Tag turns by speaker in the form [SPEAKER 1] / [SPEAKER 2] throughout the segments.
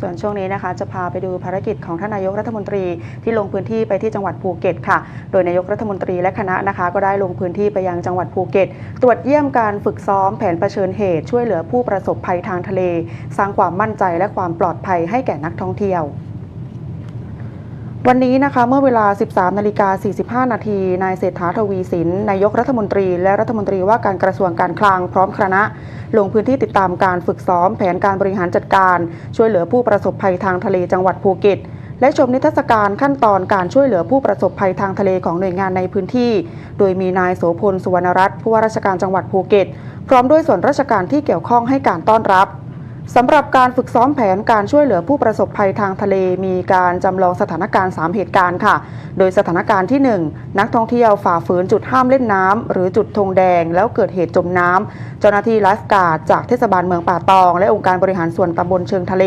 [SPEAKER 1] ส่วนช่วงนี้นะคะจะพาไปดูภารกิจของท่านนายกรัฐมนตรีที่ลงพื้นที่ไปที่จังหวัดภูเก็ตค่ะ โดยนายกรัฐมนตรีและคณะนะคะ ก็ได้ลงพื้นที่ไปยังจังหวัดภูเก็ต ตรวจเยี่ยมการฝึกซ้อมแผนเผชิญเหตุ ช่วยเหลือผู้ประสบภัยทางทะเล สร้างความมั่นใจและความปลอดภัยให้แก่นักท่องเที่ยว วันนี้นะคะเมื่อเวลา 13นาฬิกา45 นาทีนายเศรษฐาทวีสินนายกรัฐมนตรี และรัฐมนตรีว่าการกระทรวงการคลังพร้อมคณะ ลงพื้นที่ติดตามการฝึกซ้อมแผนการบริหารจัดการ ช่วยเหลือผู้ประสบภัยทางทะเลจังหวัดภูเก็ตและชมนิทรรศการขั้นตอนการช่วยเหลือผู้ประสบภัยทางทะเลของหน่วยงานในพื้นที่ โดยมีนายโสพลสุวรรณรัตน์ผู้ว่าราชการจังหวัดภูเก็ต พร้อมด้วยส่วนราชการที่เกี่ยวข้องให้การต้อนรับ สำหรับการฝึกซ้อมแผนการช่วยเหลือผู้ประสบภัยทางทะเลมีการจำลองสถานการณ์ 3 เหตุการณ์ค่ะ โดยสถานการณ์ที่ 1 นักท่องเที่ยวฝ่าฝืนจุดห้ามเล่นน้ำหรือจุดธงแดง แล้วเกิดเหตุจมน้ำเจ้าหน้าที่ลฟ์กาดจากเทศบาลเมืองป่าตอง และองค์การบริหารส่วนตำบลเชิงทะเล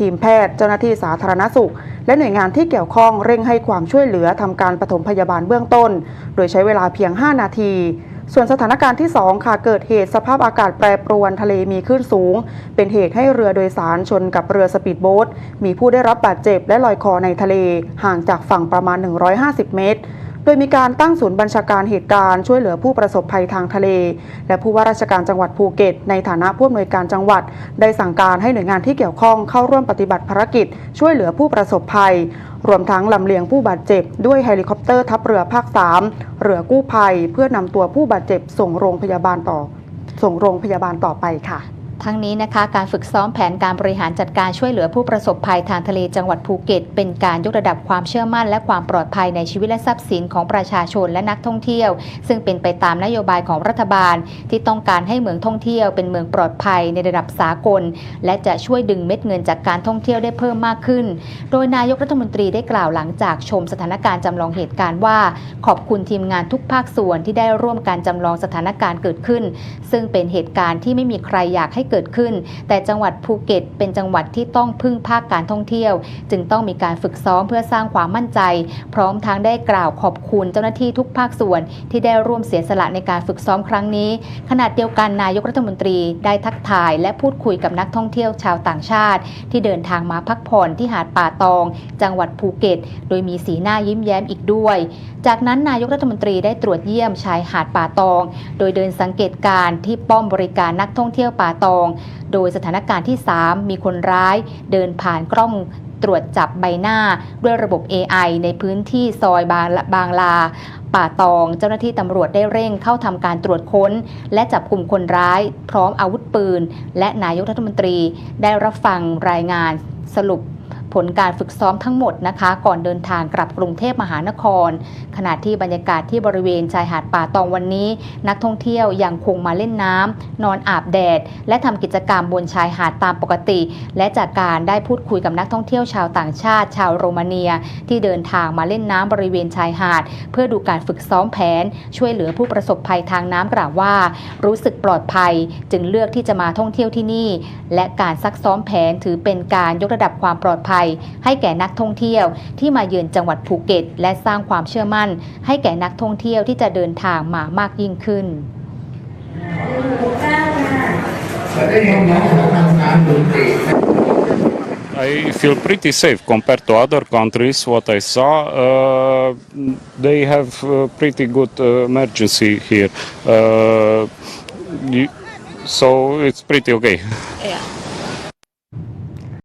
[SPEAKER 1] ทีมแพทย์เจ้าหน้าที่สาธารณสุข และหน่วยงานที่เกี่ยวข้องเร่งให้ความช่วยเหลือทำการปฐมพยาบาลเบื้องต้น โดยใช้เวลาเพียง 5 นาที ส่วนสถานการณ์ที่ 2 ค่ะ เกิดเหตุสภาพอากาศแปรปรวนทะเลมีคลื่นสูง เป็นเหตุให้เรือโดยสารชนกับเรือสปีดโบ๊ทมีผู้ได้รับบาดเจ็บและลอยคอในทะเลห่างจากฝั่งประมาณ 150 เมตรโดยมีการตั้งศูนย์บัญชาการเหตุการณ์ช่วยเหลือผู้ประสบภัยทางทะเล และผู้ว่าราชการจังหวัดภูเก็ต ในฐานะผู้อำนวยการจังหวัด ได้สั่งการให้หน่วยงานที่เกี่ยวข้องเข้าร่วมปฏิบัติภารกิจ ช่วยเหลือผู้ประสบภัย รวมทั้งลำเลียงผู้บาดเจ็บด้วยเฮลิคอปเตอร์ทัพเรือภาค 3 เรือกู้ภัย เพื่อนำตัวผู้บาดเจ็บส่งโรงพยาบาลต่อ ส่งโรงพยาบาลต่อไปค่ะ
[SPEAKER 2] ทั้งนี้นะคะการฝึกซ้อมแผนการบริหารจัดการช่วยเหลือผู้ประสบภัยทางทะเลจังหวัดภูเก็ต เป็นการยกระดับความเชื่อมั่น และความปลอดภัยในชีวิตและทรัพย์สินของประชาชนและนักท่องเที่ยว ซึ่งเป็นไปตามนโยบายของรัฐบาล ที่ต้องการให้เมืองท่องเที่ยวเป็นเมืองปลอดภัยในระดับสากล และจะช่วยดึงเม็ดเงินจากการท่องเที่ยวได้เพิ่มมากขึ้น โดยนายกรัฐมนตรีได้กล่าวหลังจากชมสถานการณ์จำลองเหตุการณ์ว่า ขอบคุณทีมงานทุกภาคส่วนที่ได้ร่วมการจำลองสถานการณ์เกิดขึ้น ซึ่งเป็นเหตุการณ์ที่ไม่มีใครอยากให้เกิดขึ้น แต่จังหวัดภูเก็ต เป็นจังหวัดที่ต้องพึ่งภาคการท่องเที่ยว จึงต้องมีการฝึกซ้อมเพื่อสร้างความมั่นใจ พร้อมทั้งได้กล่าวขอบคุณเจ้าหน้าที่ทุกภาคส่วน ที่ได้ร่วมเสียสละในการฝึกซ้อมครั้งนี้ ขณะเดียวกันนายกรัฐมนตรีได้ทักทาย และพูดคุยกับนักท่องเที่ยวชาวต่างชาติ ที่เดินทางมาพักผ่อนที่หาดป่าตอง จังหวัดภูเก็ต โดยมีสีหน้ายิ้มแย้มอีกด้วย จากนั้นนายกรัฐมนตรีได้ตรวจเยี่ยมชายหาดป่าตอง โดยเดินสังเกตการณ์ที่ป้อมบริการนักท่องเที่ยวป่าตองโดยสถานการณ์ที่ 3 มีคนร้ายเดินผ่านกล้องตรวจจับใบหน้าด้วยระบบ AI ในพื้นที่ซอยบางบางลา ป่าตอง เจ้าหน้าที่ตำรวจได้เร่งเข้าทำการตรวจค้น และจับกลุ่มคนร้าย พร้อมอาวุธปืน และนายกรัฐมนตรีได้รับฟังรายงานสรุป ผลการฝึกซ้อมทั้งหมดนะคะ ก่อนเดินทางกลับกรุงเทพมหานคร ขณะที่บรรยากาศที่บริเวณชายหาดป่าตองวันนี้ นักท่องเที่ยวยังคงมาเล่นน้ำนอนอาบแดด และทำกิจกรรมบนชายหาดตามปกติ และจากการได้พูดคุยกับนักท่องเที่ยวชาวต่างชาติ ชาวโรมาเนีย ที่เดินทางมาเล่นน้ำบริเวณชายหาด เพื่อดูการฝึกซ้อมแผน ช่วยเหลือผู้ประสบภัยทางน้ำกล่าวว่า รู้สึกปลอดภัย จึงเลือกที่จะมาท่องเที่ยวที่นี่ และการซักซ้อมแผนถือเป็นการยกระดับความปลอดภัยให้แก่นักท่องเที่ยวที่มาเยือนจังหวัดภูเก็ต และสร้างความเชื่อมั่น ให้แก่นักท่องเที่ยวที่จะเดินทางมามากยิ่งขึ้น
[SPEAKER 3] แต่ได้เห็นน้องของทำงานดนตรี
[SPEAKER 4] I feel pretty safe compared to other countries. What I saw, uh, they have uh, pretty good uh, emergency here, uh, you, so it's pretty okay.
[SPEAKER 5] Yeah.